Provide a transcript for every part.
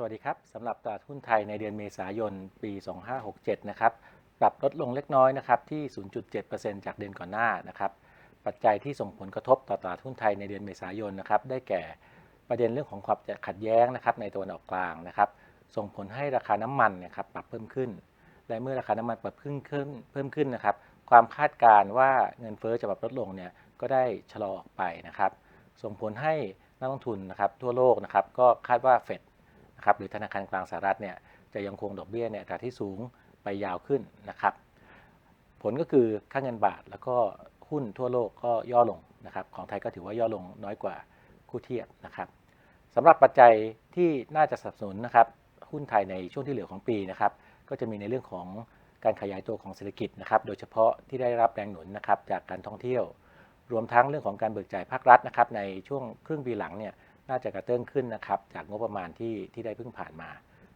สวัสดีครับสำหรับตลาดหุ้นไทยในเดือนเมษายนปี 2567 นะครับปรับลดลงเล็กน้อยนะครับที่ 0.7%จากเดือนก่อนหน้านะครับ ปัจจัยที่ส่งผลกระทบต่อตลาดหุ้นไทยในเดือนเมษายนนะครับได้แก่ประเด็นเรื่องของความขัดแย้งนะครับในตะวันออกกลางนะครับ ส่งผลให้ราคาน้ำมันนะครับปรับเพิ่มขึ้น และเมื่อราคาน้ำมันปรับเพิ่มขึ้นเพิ่มขึ้นนะครับ ความคาดการณ์ว่าเงินเฟ้อจะปรับลดลงเนี่ยก็ได้ชะลอออกไปนะครับ ส่งผลให้นักลงทุนนะครับทั่วโลกนะครับก็คาดว่าเฟด นะครับหรือธนาคารกลางสหรัฐเนี่ยจะยังคงดอกเบี้ยในอัตราที่สูงไปยาวขึ้นนะครับ ผลก็คือค่าเงินบาทแล้วก็หุ้นทั่วโลกก็ย่อลงนะครับ ของไทยก็ถือว่าย่อลงน้อยกว่าคู่เทียบนะครับสำหรับปัจจัยที่น่าจะสนับสนุนนะครับหุ้นไทยในช่วงที่เหลือของปีนะครับ ก็จะมีในเรื่องของการขยายตัวของเศรษฐกิจนะครับ โดยเฉพาะที่ได้รับแรงหนุนนะครับจากการท่องเที่ยว รวมทั้งเรื่องของการเบิกจ่ายภาครัฐนะครับ ในช่วงครึ่งปีหลังเนี่ย น่าจะกระเตื้องขึ้นนะครับจากงบประมาณที่ที่ได้เพิ่งผ่านมา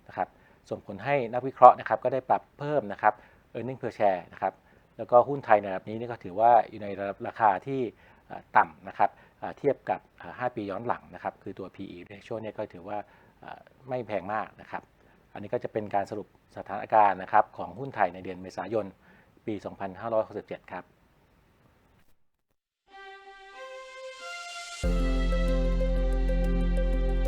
นะครับส่งผลให้นักวิเคราะห์นะครับก็ได้ปรับเพิ่มนะครับ e a r n i n g per share นะครับแล้วก็หุ้นไทยในระดับนี้นี่ก็ถือว่าอยู่ในราคาที่ต่ำนะครับเทียบกับ 5 ปีย้อนหลังนะครับคือตัว PE ratio เนี่ยก็ถือว่าไม่แพงมากนะครับอันนี้ก็จะเป็นการสรุปสถานการณ์นะครับของหุ้นไทยในเดือนเมษายน ปี 2567 ครับ